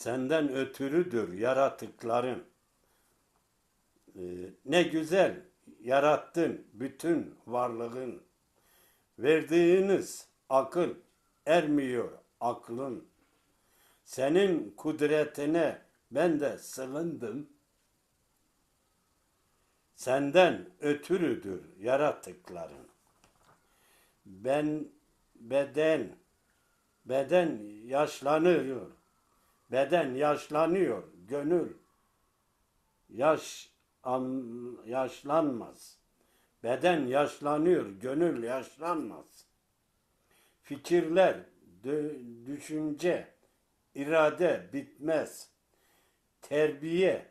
Senden ötürüdür yaratıkların. Ee, ne güzel yarattın bütün varlığın. Verdiğiniz akıl ermiyor aklın. Senin kudretine ben de sığındım. Senden ötürüdür yaratıkların. Ben beden beden yaşlanıyor. Beden yaşlanıyor, gönül yaş an, yaşlanmaz. Beden yaşlanıyor, gönül yaşlanmaz. Fikirler, düşünce, irade bitmez. Terbiye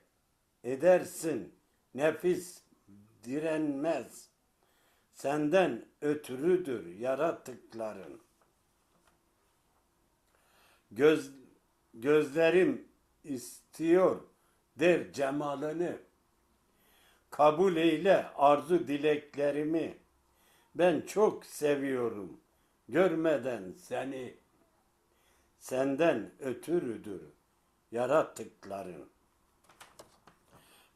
edersin, nefis direnmez. Senden ötürüdür yaratıkların. Göz, gözlerim istiyor der cemalını. Kabul eyle arzu dileklerimi. Ben çok seviyorum görmeden seni. Senden ötürüdür yarattıkların.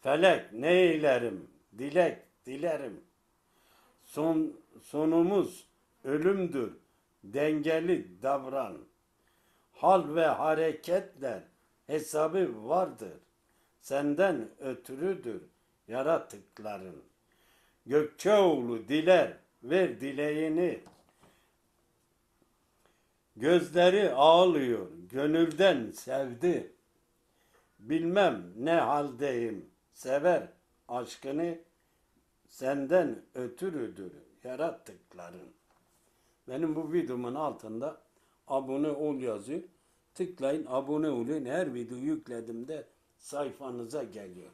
Felek ne eylerim, dilek dilerim. Son, sonumuz ölümdür, dengeli davran. Hal ve hareketler hesabı vardır. Senden ötürüdür yaratıkların. Gökçeoğlu diler, ver dileğini. Gözleri ağlıyor, gönülden sevdi. Bilmem ne haldeyim, sever aşkını. Senden ötürüdür yarattıkların. Benim bu videomun altında abone ol yazıyor. Tıklayın abone olun. Her video yüklediğimde sayfanıza geliyor.